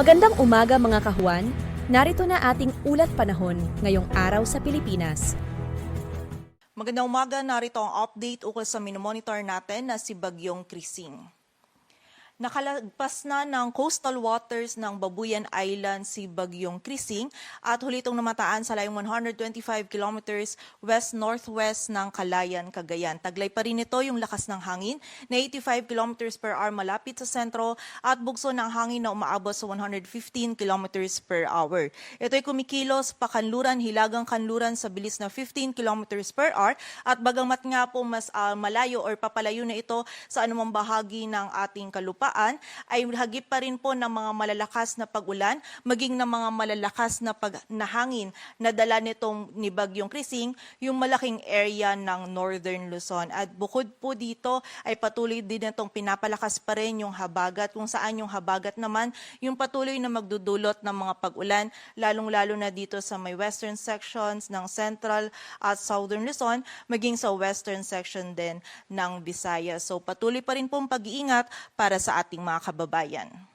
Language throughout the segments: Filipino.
Magandang umaga mga kahuan. Narito na ating ulat panahon ngayong araw sa Pilipinas. Magandang umaga, narito ang update ukol sa minomonitor natin na si Bagyong Krising. Nakalagpas na ng coastal waters ng Babuyan Island si Bagyong Krising at huli itong namataan sa layong 125 kilometers west-northwest ng Kalayan, Cagayan. Taglay pa rin ito yung lakas ng hangin na 85 kilometers per hour malapit sa sentro at bugso ng hangin na umaabot sa 115 kilometers per hour. Ito ay kumikilos pakanluran, hilagang kanluran sa bilis na 15 kilometers per hour at bagamat nga po mas ah, malayo or papalayo na ito sa anumang bahagi ng ating kalupaan, ay hagip pa rin po ng mga malalakas na pagulan, maging ng mga malalakas na pag na dala nitong ni Bagyong Krising, yung malaking area ng Northern Luzon. At bukod po dito ay patuloy din itong pinapalakas pa rin yung habagat, kung saan yung habagat naman yung patuloy na magdudulot ng mga pagulan, lalong-lalo na dito sa may western sections ng Central at Southern Luzon, maging sa western section din ng Visayas. So patuloy pa rin pong pag-iingat para sa ating mga kababayan.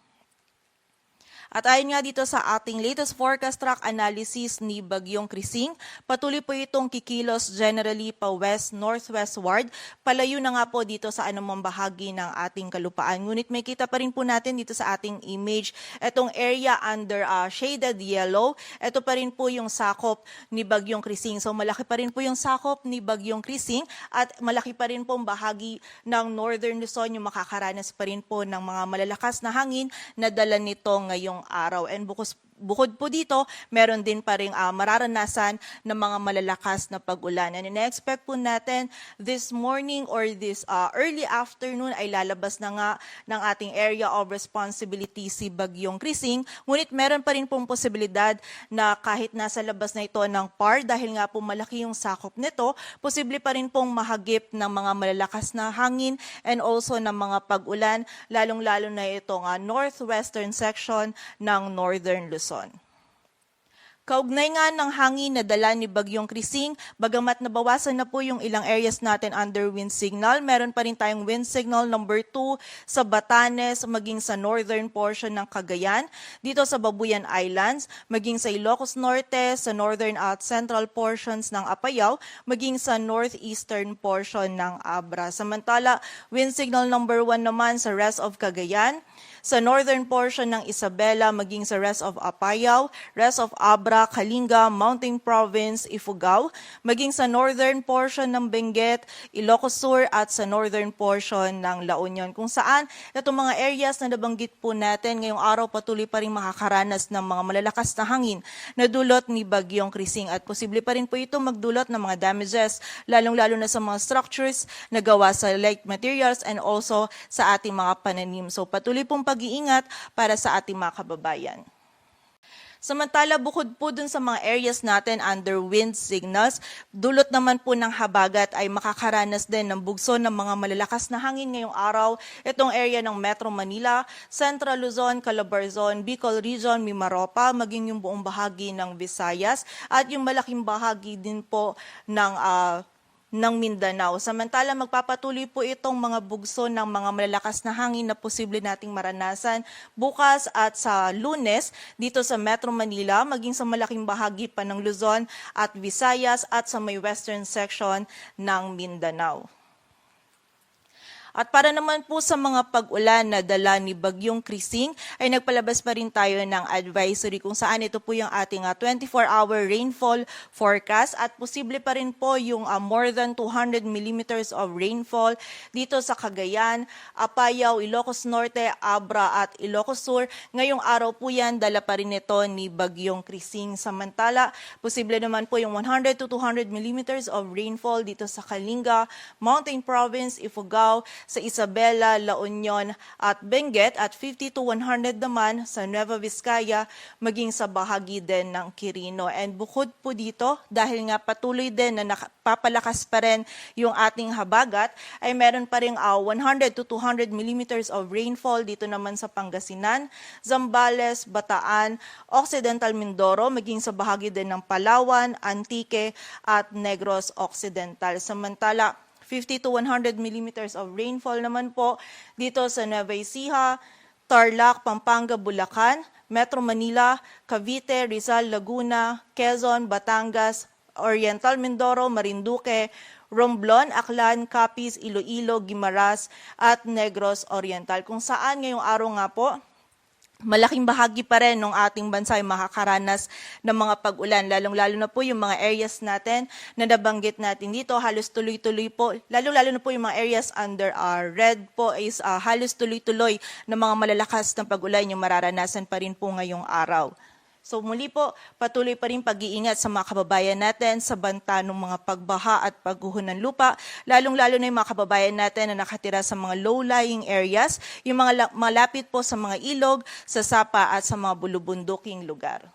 At ayon nga dito sa ating latest forecast track analysis ni Bagyong Krising, patuloy po itong kikilos generally pa west-northwestward. Palayo na nga po dito sa anumang bahagi ng ating kalupaan. Ngunit may kita pa rin po natin dito sa ating image itong area under uh, shaded yellow. Ito pa rin po yung sakop ni Bagyong Krising. So malaki pa rin po yung sakop ni Bagyong Krising at malaki pa rin po ang bahagi ng Northern Luzon yung makakaranas pa rin po ng mga malalakas na hangin na dala nito ngayong araw. And bukos, bukod po dito, meron din pa rin ah, mararanasan ng mga malalakas na pag-ulan. And ina-expect po natin this morning or this ah, early afternoon ay lalabas na nga ng ating area of responsibility si Bagyong Krising. Ngunit meron pa rin pong posibilidad na kahit nasa labas na ito ng PAR, dahil nga po malaki yung sakop nito, posible pa rin pong mahagip ng mga malalakas na hangin and also ng mga pag-ulan, lalong-lalo na itong ah, northwestern section ng northern Luzon. Kaugnay nga ng hangin na dala ni Bagyong Krising, bagamat nabawasan na po yung ilang areas natin under wind signal, meron pa rin tayong wind signal number 2 sa Batanes, maging sa northern portion ng Cagayan, dito sa Babuyan Islands, maging sa Ilocos Norte, sa northern at central portions ng Apayao, maging sa northeastern portion ng Abra. Samantala, wind signal number 1 naman sa rest of Cagayan, sa northern portion ng Isabela maging sa rest of Apayao, rest of Abra, Kalinga, Mountain Province, Ifugao, maging sa northern portion ng Benguet, Ilocos Sur at sa northern portion ng La Union kung saan itong mga areas na nabanggit po natin ngayong araw patuloy pa rin makakaranas ng mga malalakas na hangin na dulot ni Bagyong Krising at posible pa rin po ito magdulot ng mga damages lalong-lalo na sa mga structures na gawa sa light materials and also sa ating mga pananim. So patuloy pong pag-iingat para sa ating mga kababayan. Samantala, bukod po dun sa mga areas natin under wind signals, dulot naman po ng habagat ay makakaranas din ng bugso ng mga malalakas na hangin ngayong araw. Itong area ng Metro Manila, Central Luzon, Calabarzon, Bicol Region, Mimaropa, maging yung buong bahagi ng Visayas at yung malaking bahagi din po ng ah, ng Mindanao. Samantala, magpapatuloy po itong mga bugso ng mga malalakas na hangin na posible nating maranasan bukas at sa lunes dito sa Metro Manila, maging sa malaking bahagi pa ng Luzon at Visayas at sa may western section ng Mindanao. At para naman po sa mga pag-ulan na dala ni Bagyong Krising, ay nagpalabas pa rin tayo ng advisory kung saan ito po yung ating ah, 24-hour rainfall forecast at posible pa rin po yung ah, more than 200 millimeters of rainfall dito sa Cagayan, Apayao, Ilocos Norte, Abra at Ilocos Sur. Ngayong araw po yan, dala pa rin ito ni Bagyong Krising. Samantala, posible naman po yung 100 to 200 millimeters of rainfall dito sa Kalinga, Mountain Province, Ifugao, sa Isabela, La Union at Benguet at 50 to 100 naman sa Nueva Vizcaya maging sa bahagi din ng Quirino. And bukod po dito, dahil nga patuloy din na napapalakas pa rin yung ating habagat, ay meron pa rin ah, 100 to 200 millimeters of rainfall dito naman sa Pangasinan, Zambales, Bataan, Occidental Mindoro, maging sa bahagi din ng Palawan, Antique at Negros Occidental. Samantala, 50 to 100 millimeters of rainfall naman po dito sa Nueva Ecija, Tarlac, Pampanga, Bulacan, Metro Manila, Cavite, Rizal, Laguna, Quezon, Batangas, Oriental Mindoro, Marinduque, Romblon, Aklan, Capiz, Iloilo, Guimaras at Negros Oriental. Kung saan ngayong araw nga po, malaking bahagi pa rin ng ating bansa ay makakaranas ng mga pag-ulan. Lalong-lalo na po yung mga areas natin na nabanggit natin dito, halos tuloy-tuloy po. Lalong-lalo na po yung mga areas under our red po is ah, halos tuloy-tuloy na mga malalakas na pag-ulan yung mararanasan pa rin po ngayong araw. So muli po, patuloy pa rin pag-iingat sa mga kababayan natin sa banta ng mga pagbaha at pagguho ng lupa, lalong-lalo na yung mga kababayan natin na nakatira sa mga low-lying areas, yung mga la- malapit po sa mga ilog, sa sapa at sa mga bulubunduking lugar.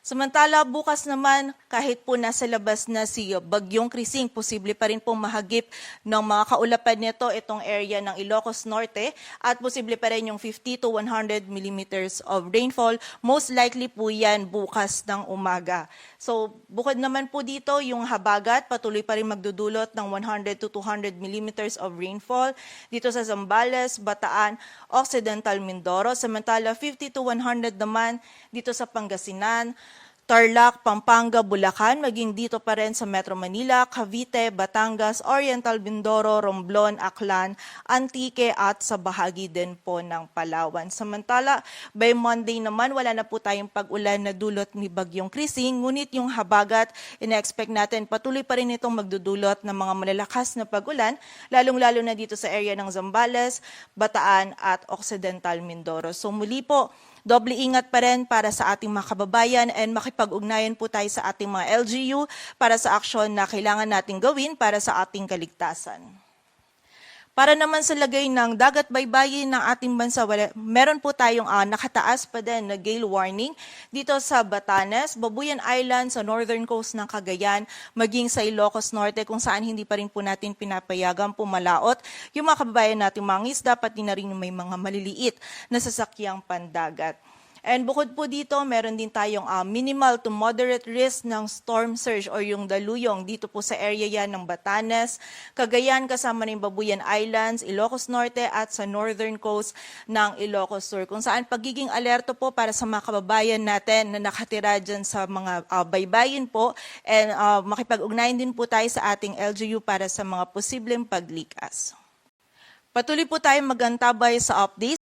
Samantala, bukas naman, kahit po nasa labas na si Bagyong Krising, posible pa rin pong mahagip ng mga kaulapan nito itong area ng Ilocos Norte at posible pa rin yung 50 to 100 millimeters of rainfall. Most likely po yan bukas ng umaga. So, bukod naman po dito, yung habagat patuloy pa rin magdudulot ng 100 to 200 millimeters of rainfall dito sa Zambales, Bataan, Occidental Mindoro. Samantala, 50 to 100 naman dito sa Pangasinan, Tarlac, Pampanga, Bulacan, maging dito pa rin sa Metro Manila, Cavite, Batangas, Oriental Mindoro, Romblon, Aklan, Antique at sa bahagi din po ng Palawan. Samantala, by Monday naman, wala na po tayong pag-ulan na dulot ni Bagyong Krising, ngunit yung habagat, ina-expect natin patuloy pa rin itong magdudulot ng mga malalakas na pag-ulan, lalong-lalo na dito sa area ng Zambales, Bataan at Occidental Mindoro. So muli po, Doble ingat pa rin para sa ating mga kababayan and makipag-ugnayan po tayo sa ating mga LGU para sa aksyon na kailangan nating gawin para sa ating kaligtasan. Para naman sa lagay ng dagat baybayin ng ating bansa, wala, meron po tayong ah, nakataas pa din na gale warning dito sa Batanes, Babuyan Island, sa northern coast ng Cagayan, maging sa Ilocos Norte kung saan hindi pa rin po natin pinapayagan pumalaot yung mga kababayan nating mga isda, pati na rin may mga maliliit na sasakyang pandagat. And bukod po dito, meron din tayong ah, minimal to moderate risk ng storm surge or yung daluyong dito po sa area yan ng Batanes, Cagayan kasama ng Babuyan Islands, Ilocos Norte at sa northern coast ng Ilocos Sur. Kung saan pagiging alerto po para sa mga kababayan natin na nakatira dyan sa mga ah, baybayin po and ah, makipag-ugnayan din po tayo sa ating LGU para sa mga posibleng paglikas. Patuloy po tayong magantabay sa updates